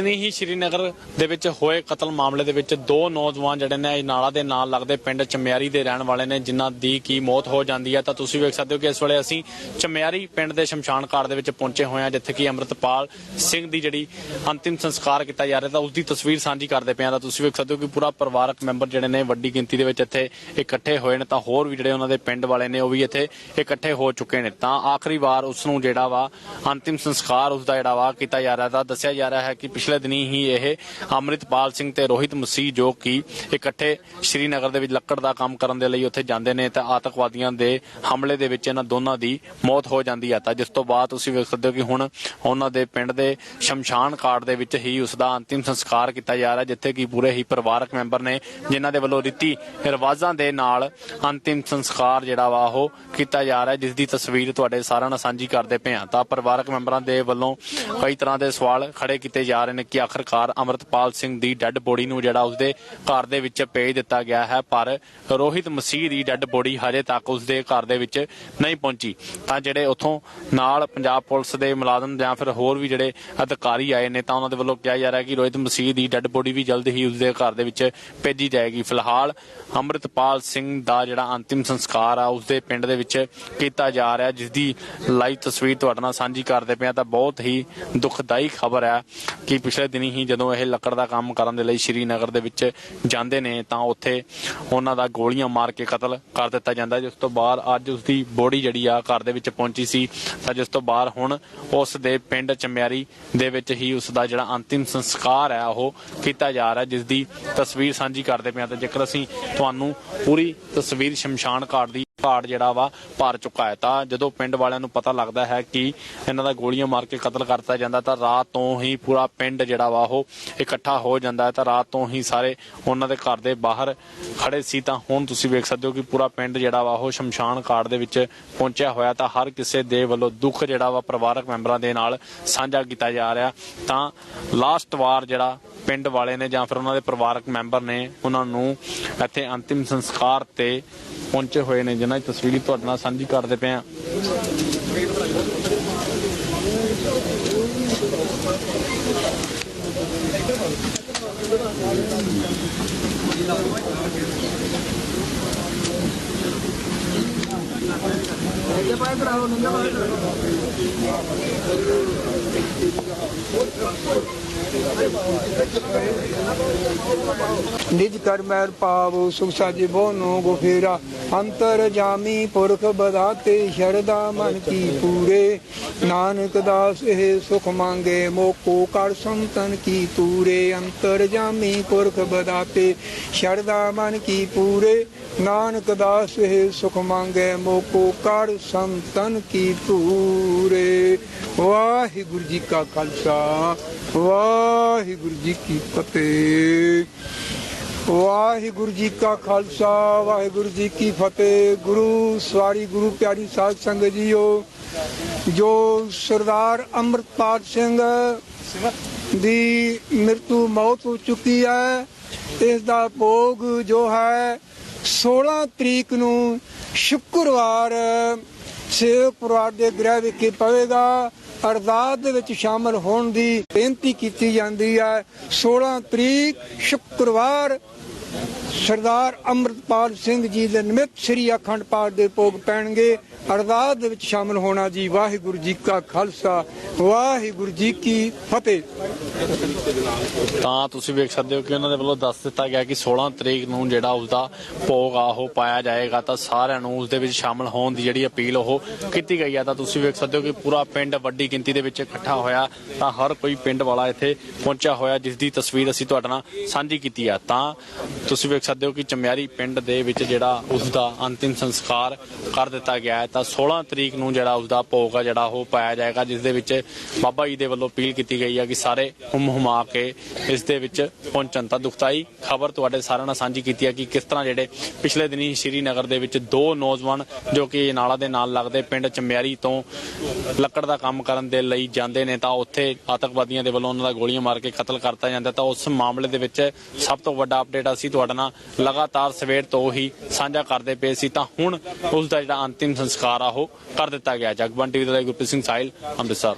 ਨਹੀਂ ਹੀ ਸ਼੍ਰੀਨਗਰ ਦੇ ਵਿੱਚ ਹੋਏ ਕਤਲ ਮਾਮਲੇ ਦੇ ਵਿੱਚ ਦੋ ਨੌਜਵਾਨ ਜਿਹੜੇ ਨੇ ਨਾਲਾ ਦੇ ਨਾਲ ਲੱਗਦੇ ਪਿੰਡ ਚਮਿਆਰੀ ਦੇ ਰਹਿਣ ਵਾਲੇ ਨੇ, ਜਿਨ੍ਹਾਂ ਦੀ ਕੀ ਮੌਤ ਹੋ ਜਾਂਦੀ ਹੈ। ਤਾਂ ਤੁਸੀਂ ਵੇਖ ਸਕਦੇ ਹੋ ਕਿ ਇਸ ਵੇਲੇ ਅਸੀਂ ਚਮਿਆਰੀ ਪਿੰਡ ਦੇ ਸ਼ਮਸ਼ਾਨ ਘਾਟ ਦੇ ਵਿੱਚ ਪਹੁੰਚੇ ਹੋਏ ਹਾਂ, ਜਿੱਥੇ ਕਿ ਅੰਮ੍ਰਿਤਪਾਲ ਸਿੰਘ ਦੀ ਜਿਹੜੀ ਅੰਤਿਮ ਸੰਸਕਾਰ ਕੀਤਾ ਜਾ ਰਿਹਾ ਤਾਂ ਉਸ ਦੀ ਤਸਵੀਰ ਸਾਂਝੀ ਕਰਦੇ ਪਏ ਹਾਂ। ਤਾਂ ਤੁਸੀਂ ਵੇਖ ਸਕਦੇ ਹੋ ਕਿ ਪੂਰਾ ਪਰਿਵਾਰਕ ਮੈਂਬਰ ਜਿਹੜੇ ਨੇ, ਵੱਡੀ ਗਿਣਤੀ ਦੇ ਵਿੱਚ ਇੱਥੇ ਇਕੱਠੇ ਹੋਏ ਨੇ। ਤਾਂ ਹੋਰ ਵੀ ਜਿਹੜੇ ਉਹਨਾਂ ਦੇ ਪਿੰਡ ਵਾਲੇ ਨੇ, ਉਹ ਵੀ ਇੱਥੇ ਇਕੱਠੇ ਹੋ ਚੁੱਕੇ ਨੇ। ਤਾਂ ਆਖਰੀ ਵਾਰ ਉਸ ਨੂੰ ਜਿਹੜਾ ਵਾ ਅੰਤਿਮ ਸੰਸਕਾਰ ਉਸ ਦਾ ਜਿਹੜਾ ਵਾ ਕੀਤਾ ਜਾ ਰਿਹਾ ਤਾਂ ਦੱਸਿਆ ਜਾ ਰਿਹਾ ਹੈ ਕਿ ਪਿਛਲੇ ਦਿਨੀ ਹੀ ਇਹ ਅੰਮ੍ਰਿਤਪਾਲ ਸਿੰਘ ਤੇ ਰੋਹਿਤ ਮਸੀਹ ਜੋ ਕਿ ਇਕੱਠੇ ਸ਼੍ਰੀਨਗਰ ਦੇ ਵਿੱਚ ਲੱਕੜ ਦਾ ਕੰਮ ਕਰਨ ਦੇ ਲਈ ਉੱਥੇ ਜਾਂਦੇ ਨੇ ਤਾਂ ਆਤੰਕਵਾਦੀਆਂ ਦੇ ਹਮਲੇ ਦੇ ਵਿੱਚ ਇਹਨਾਂ ਦੋਨਾਂ ਦੀ ਮੌਤ ਹੋ ਜਾਂਦੀ ਹੈ। ਤਾਂ ਜਿਸ ਤੋਂ ਬਾਅਦ ਤੁਸੀਂ ਵੇਖ ਸਕਦੇ ਹੋ ਕਿ ਹੁਣ ਉਹਨਾਂ ਦੇ ਪਿੰਡ ਦੇ ਸ਼ਮਸ਼ਾਨ ਘਾਟ ਦੇ ਵਿੱਚ ਹੀ ਉਸ ਦਾ ਅੰਤਿਮ ਸੰਸਕਾਰ ਕੀਤਾ ਜਾ ਰਿਹਾ, ਜਿੱਥੇ ਕਿ ਪੂਰੇ ਹੀ ਪਰਿਵਾਰਕ ਮੈਂਬਰ ਨੇ ਜਿਨ੍ਹਾਂ ਦੇ ਵੱਲੋਂ ਰੀਤੀ ਰਿਵਾਜ਼ਾਂ ਦੇ ਨਾਲ ਅੰਤਿਮ ਸੰਸਕਾਰ ਜਿਹੜਾ ਵਾ ਉਹ ਕੀਤਾ ਜਾ ਰਿਹਾ। ਜਿਸ ਦੀ ਤਸਵੀਰ ਤੁਹਾਡੇ ਸਾਰਿਆਂ ਨਾਲ ਸਾਂਝੀ ਕਰਦੇ ਪਏ ਹਾਂ। ਤਾਂ ਪਰਿਵਾਰਕ ਮੈਂਬਰਾਂ ਦੇ ਵੱਲੋਂ ਕਈ ਤਰ੍ਹਾਂ ਦੇ ਸਵਾਲ ਖੜੇ ਕੀਤੇ ਜਾ ਰਹੇ ਨੇ ਕਿ ਆਖਰਕਾਰ ਅਮਰਤਪਾਲ ਸਿੰਘ ਦੀ ਡੈੱਡ ਬੋਡੀ ਨੂੰ ਜਿਹੜਾ ਉਸਦੇ ਘਰ ਦੇ ਵਿੱਚ ਭੇਜ ਦਿੱਤਾ ਗਿਆ ਹੈ, ਪਰ ਰੋਹਿਤ ਮਸੀਹ ਦੀ ਡੈੱਡ ਬੋਡੀ ਹਜੇ ਤੱਕ ਉਸਦੇ ਘਰ ਦੇ ਵਿੱਚ ਨਹੀਂ ਪਹੁੰਚੀ। ਤਾਂ ਜਿਹੜੇ ਉੱਥੋਂ ਨਾਲ ਪੰਜਾਬ ਪੁਲਿਸ ਦੇ ਮੁਲਾਜ਼ਮ ਜਾਂ ਫਿਰ ਹੋਰ ਵੀ ਜਿਹੜੇ ਅਧਿਕਾਰੀ ਆਏ ਨੇ, ਤਾਂ ਉਹਨਾਂ ਦੇ ਵੱਲੋਂ ਕਿਹਾ ਜਾ ਰਿਹਾ ਕਿ ਰੋਹਿਤ ਮਸੀਹ ਦੀ ਡੈੱਡ ਬੋਡੀ ਵੀ ਜਲਦ ਹੀ ਉਸਦੇ ਘਰ ਦੇ ਵਿੱਚ ਭੇਜੀ ਜਾਏਗੀ। ਫਿਲਹਾਲ ਅੰਮ੍ਰਿਤਪਾਲ ਸਿੰਘ ਦਾ ਜਿਹੜਾ ਅੰਤਿਮ ਸੰਸਕਾਰ ਆ, ਉਸਦੇ ਪਿੰਡ ਦੇ ਵਿੱਚ ਕੀਤਾ ਜਾ ਰਿਹਾ ਜਿਸ ਦੀ ਲਾਈਵ ਤਸਵੀਰ ਤੁਹਾਡੇ ਨਾਲ ਸਾਂਝੀ ਕਰਦੇ ਪਏ ਤਾਂ ਬਹੁਤ ਹੀ ਦੁਖਦਾਈ ਖਬਰ ਹੈ ਕਿ ਪਿਛਲੇ ਦਿਨੀ ਹੀ ਜਦੋਂ ਇਹ ਲੱਕੜ ਦਾ ਕੰਮ ਕਰਨ ਦੇ ਲਈ ਸ਼੍ਰੀਨਗਰ ਦੇ ਵਿੱਚ ਜਾਂਦੇ ਨੇ, ਤਾਂ ਉੱਥੇ ਉਹਨਾਂ ਦਾ ਗੋਲੀਆਂ ਮਾਰ ਕੇ ਕਤਲ ਕਰ ਦਿੱਤਾ ਜਾਂਦਾ, ਜਿਸ ਤੋਂ ਬਾਅਦ ਅੱਜ ਉਸ ਦੀ ਬੋਡੀ ਜਿਹੜੀ ਆ ਘਰ ਦੇ ਵਿੱਚ ਪਹੁੰਚੀ ਸੀ। ਤਾਂ ਜਿਸ ਤੋਂ ਬਾਅਦ ਹੁਣ ਉਸ ਦੇ ਪਿੰਡ ਚਮਿਆਰੀ ਦੇ ਵਿੱਚ ਹੀ ਉਸ ਦਾ ਜਿਹੜਾ ਅੰਤਿਮ ਸੰਸਕਾਰ ਹੈ, ਉਹ ਕੀਤਾ ਜਾ ਰਿਹਾ ਜਿਸ ਦੀ ਤਸਵੀਰ ਸਾਂਝੀ ਕਰਦੇ ਪਏ ਹਾਂ। ਤਾਂ ਜੇਕਰ ਅਸੀਂ ਤੁਹਾਨੂੰ ਪੂਰੀ ਤਸਵੀਰ ਸ਼ਮਸ਼ਾਨ ਘਾਟ ਦੀ ਘਾਟ ਜਿਹੜਾ ਵਾ ਭਰ ਚੁੱਕਾ ਹੈ। ਤਾਂ ਜਦੋਂ ਪਿੰਡ ਵਾਲਿਆਂ ਨੂੰ ਪਤਾ ਲੱਗਦਾ ਹੈ ਕਿ ਇਹਨਾਂ ਦਾ ਗੋਲੀਆਂ ਮਾਰ ਕੇ ਕਤਲ ਕਰਤਾ ਜਾਂਦਾ, ਤਾਂ ਰਾਤ ਤੋਂ ਹੀ ਪੂਰਾ ਪਿੰਡ ਜਿਹੜਾ ਵਾ ਉਹ ਇਕੱਠਾ ਹੋ ਜਾਂਦਾ ਹੈ। ਤਾਂ ਰਾਤ ਤੋਂ ਹੀ ਸਾਰੇ ਉਹਨਾਂ ਦੇ ਘਰ ਦੇ ਬਾਹਰ ਖੜੇ ਸੀ। ਤਾਂ ਹੁਣ ਤੁਸੀਂ ਵੇਖ ਸਕਦੇ ਹੋ ਕਿ ਪੂਰਾ ਪਿੰਡ ਜਿਹੜਾ ਵਾ ਉਹ ਸ਼ਮਸ਼ਾਨ ਘਾਟ ਦੇ ਵਿੱਚ ਪਹੁੰਚਿਆ ਹੋਇਆ ਤਾਂ ਹਰ ਕਿਸੇ ਦੇ ਵੱਲੋਂ ਦੁੱਖ ਜਿਹੜਾ ਵਾ ਪਰਿਵਾਰਕ ਮੈਂਬਰਾਂ ਦੇ ਨਾਲ ਸਾਂਝਾ ਕੀਤਾ ਜਾ ਰਿਹਾ ਤਾਂ ਲਾਸਟ ਵਾਰ ਜਿਹੜਾ ਪਿੰਡ ਵਾਲੇ ਨੇ ਜਾਂ ਫਿਰ ਉਹਨਾਂ ਦੇ ਪਰਿਵਾਰਕ ਮੈਂਬਰ ਨੇ ਉਹਨਾਂ ਨੂੰ ਇੱਥੇ ਅੰਤਿਮ ਸੰਸਕਾਰ ਤੇ ਪਹੁੰਚੇ ਹੋਏ ਨੇ ਜਿਨ੍ਹਾਂ ਦੀ ਤਸਵੀਰ ਤੁਹਾਡੇ ਨਾਲ ਸਾਂਝੀ ਕਰਦੇ ਪਏ ਆ ਨਿਜ ਕਰ ਪਾਵੋ ਸੁਖ ਸਾਜੇ ਬੋਨੋ ਗੁਫੇਰਾ ਅੰਤਰ ਜਾਮੀ ਪੁਰਖ ਬਦਾਤੇ ਸ਼ਰਦਾ ਮਨ ਕੀ ਪੂਰੇ। ਨਾਨਕ ਦਾਸ ਇਹ ਸੁਖ ਮੰਗੇ ਮੋਕੋ ਕਰ ਸੰਤਨ ਕੀ ਤੂਰੇ। ਅੰਤਰ ਜਾਮੀ ਪੁਰਖ ਬਦਾਤੇ ਸ਼ਰਦਾ ਮਨ ਕੀ ਪੂਰੇ। ਨਾਨਕ ਦਾਸ, ਇਹ ਸੁਖ ਮੰਗੇ ਮੋਕੋ, ਕਰ ਸੰਤਨ ਕੀ ਧੂਰੇ। ਵਾਹਿਗੁਰੂ ਜੀ ਕਾ ਖਾਲਸਾ, ਵਾਹਿਗੁਰੂ ਜੀ ਕੀ ਫਤਿਹ। ਵਾਹਿਗੁਰੂ ਜੀ ਕਾ ਖਾਲਸਾ, ਵਾਹਿਗੁਰੂ ਜੀ ਕੀ ਫਤਿਹ। ਗੁਰੂ ਸਵਾਰੀ, ਗੁਰੂ ਪਿਆਰੀ ਸਾਧ ਸੰਗਤ ਜੀਓ, ਜੋ ਸਰਦਾਰ ਅੰਮ੍ਰਿਤਪਾਲ ਸਿੰਘ ਦੀ ਮ੍ਰਿਤੂ ਮੌਤ ਹੋ ਚੁੱਕੀ ਹੈ, ਇਸ ਦਾ ਭੋਗ ਜੋ ਹੈ 16 ਤਰੀਕ ਨੂੰ ਸ਼ੁੱਕਰਵਾਰ ਸੇਵਕ ਪਰਿਵਾਰ ਦੇ ਗ੍ਰਹਿ ਵਿਖੇ ਪਵੇਗਾ। ਅਰਦਾਸ ਦੇ ਵਿੱਚ ਸ਼ਾਮਲ ਹੋਣ ਦੀ ਬੇਨਤੀ ਕੀਤੀ ਜਾਂਦੀ ਹੈ। 16 ਤਰੀਕ ਸ਼ੁੱਕਰਵਾਰ ਸਰਦਾਰ ਅੰਮ੍ਰਿਤਪਾਲ ਸਿੰਘ ਜੀ ਦੇ ਨਿਮਿਤ ਸ੍ਰੀ ਅਖੰਡ ਪਾਠ ਦੇ ਭੋਗ ਪੈਣਗੇ। ਅਰਦਾਸ ਦੇ ਵਿੱਚ ਸ਼ਾਮਲ ਹੋਣਾ ਜੀ ਵਾਹਿਗੁਰੂ ਜੀ ਕਾ ਖਾਲਸਾ, ਵਾਹਿਗੁਰੂ ਜੀ ਕੀ ਫਤਿਹ। ਤਾਂ ਤੁਸੀਂ ਵੇਖ ਸਕਦੇ ਹੋ ਕਿ ਉਹਨਾਂ ਦੇ ਵੱਲੋਂ ਦੱਸ ਦਿੱਤਾ ਗਿਆ ਕਿ 16 ਤਰੀਕ ਨੂੰ ਜਿਹੜਾ ਉਸਦਾ ਭੋਗ ਆ, ਉਹ ਪਾਇਆ ਜਾਏਗਾ। ਤਾਂ ਸਾਰਿਆਂ ਨੂੰ ਉਸ ਦੇ ਵਿੱਚ ਸ਼ਾਮਲ ਹੋਣ ਦੀ ਜਿਹੜੀ ਅਪੀਲ ਉਹ ਕੀਤੀ ਗਈ ਆ। ਤਾਂ ਤੁਸੀਂ ਵੇਖ ਸਕਦੇ ਹੋ ਕਿ ਪੂਰਾ ਪਿੰਡ ਵੱਡੀ ਗਿਣਤੀ ਦੇ ਵਿੱਚ ਇਕੱਠਾ ਹੋਇਆ। ਤਾਂ ਹਰ ਕੋਈ ਪਿੰਡ ਵਾਲਾ ਇੱਥੇ ਪਹੁੰਚਿਆ ਹੋਇਆ, ਜਿਸ ਦੀ ਤਸਵੀਰ ਅਸੀਂ ਤੁਹਾਡੇ ਨਾਲ ਸਾਂਝੀ ਕੀਤੀ ਆ। ਤਾਂ ਤੁਸੀਂ ਵੇਖ ਸਕਦੇ ਹੋ ਕਿ ਚਮਿਆਰੀ ਪਿੰਡ ਦੇ ਵਿੱਚ ਜਿਹੜਾ ਉਸ ਦਾ ਅੰਤਿਮ ਸੰਸਕਾਰ ਕਰ ਦਿੱਤਾ ਗਿਆ ਹੈ। ਤਾਂ 16 ਤਰੀਕ ਨੂੰ ਜਿਹੜਾ ਉਸ ਦਾ ਭੋਗ ਆ, ਜਿਹੜਾ ਉਹ ਪਾਇਆ ਜਾਏਗਾ, ਜਿਸ ਦੇ ਵਿੱਚ ਬਾਬਾ ਜੀ ਦੇ ਵੱਲੋਂ ਅਪੀਲ ਕੀਤੀ ਗਈ ਹੈ ਕਿ ਸਾਰੇ ਹੁਮ ਹੁਮਾ ਕੇ ਇਸ ਦੇ ਵਿੱਚ ਪਹੁੰਚਣ। ਤਾਂ ਦੁਖਤਾਈ ਖਬਰ ਤੁਹਾਡੇ ਸਾਰਿਆਂ ਨਾਲ ਸਾਂਝੀ ਕੀਤੀ ਹੈ ਕਿ ਕਿਸ ਤਰ੍ਹਾਂ ਜਿਹੜੇ ਪਿਛਲੇ ਦਿਨੀ ਸ਼੍ਰੀਨਗਰ ਦੇ ਵਿੱਚ ਦੋ ਨੌਜਵਾਨ ਜੋ ਕਿ ਨਾਲਾ ਦੇ ਨਾਲ ਲੱਗਦੇ ਪਿੰਡ ਚਮਿਆਰੀ ਤੋਂ ਲੱਕੜ ਦਾ ਕੰਮ ਕਰਨ ਦੇ ਲਈ ਜਾਂਦੇ ਨੇ, ਤਾਂ ਉੱਥੇ ਆਤੰਕਵਾਦੀਆਂ ਦੇ ਵੱਲੋਂ ਉਹਨਾਂ ਦਾ ਗੋਲੀਆਂ ਮਾਰ ਕੇ ਕਤਲ ਕਰਤਾ ਜਾਂਦਾ। ਤਾਂ ਉਸ ਮਾਮਲੇ ਦੇ ਵਿੱਚ ਸਭ ਤੋਂ ਵੱਡਾ ਅਪਡੇਟ ਅਸੀਂ ਤੁਹਾਡੇ ਨਾਲ ਲਗਾਤਾਰ ਸਵੇਰ ਤੋਂ ਹੀ ਸਾਂਝਾ ਕਰਦੇ ਪਏ ਸੀ, ਤਾਂ ਹੁਣ ਉਸ ਦਾ ਜਿਹੜਾ ਅੰਤਿਮ ਸੰਸਕਾਰ ਆ, ਉਹ ਕਰ ਦਿੱਤਾ ਗਿਆ। ਜਗਬਨ ਟੀਵੀ ਦੇ ਲਈ ਗੁਰਪ੍ਰੀਤ ਸਿੰਘ ਸਾਹਿਲ, ਅੰਮ੍ਰਿਤਸਰ।